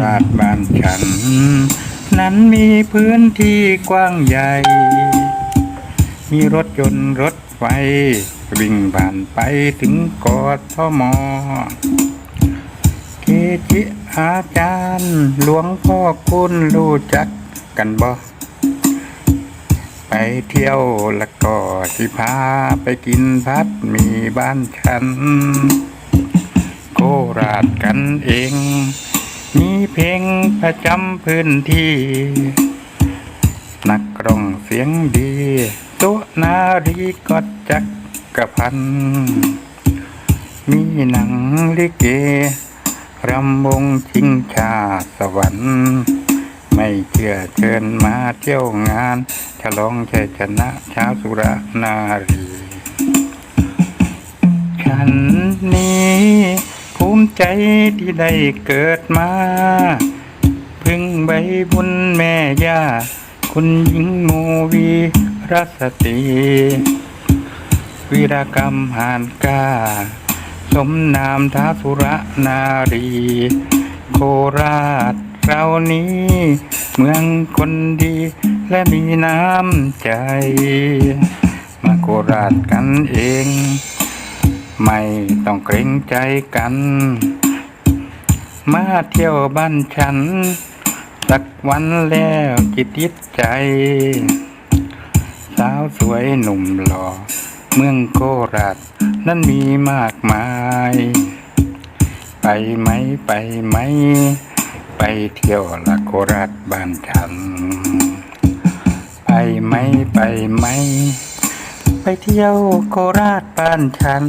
ราชบ้านฉัน นั้นมีพื้นที่กว้างใหญ่ มีรถยนต์รถไฟ วิ่งผ่านไปถึงกทมเกจิอาจารย์ หลวงพ่อคุณรู้จักกันบ่ไปเที่ยวแล้วก็ที่พาไปกินพัดมีบ้านฉัน โคราชกันเอง มีเพลงประจำพื้นที่ นักร้องเสียงดีตัวนารีก็จักกระพัน มีหนังลิเกรำวงชิงชาสวรรค์ ไม่เชื่อเชิญมาเที่ยวงาน ฉลองชัยชนะชาวสุรนารี ฉันนี้ ใจที่ได้เกิดมา พึ่งใบบุญแม่ย่า คุณหญิงโมวีรัสตรีวีรกรรมหานกาสมนามท้าสุรนารี โคราชเรานี้ เมืองคนดีและมีน้ำใจ มาโคราชกันเอง ไม่ต้องเกรงใจกัน มาเที่ยวบ้านฉัน สักวันแล้วจิตติดใจ สาวสวยหนุ่มหล่อ เมืองโคราชนั้นมีมากมาย ไปไหมไปไหม ไปเที่ยวละโคราชบ้านฉัน ไปไหมไปไหม ไปเที่ยวโคราชบ้านฉัน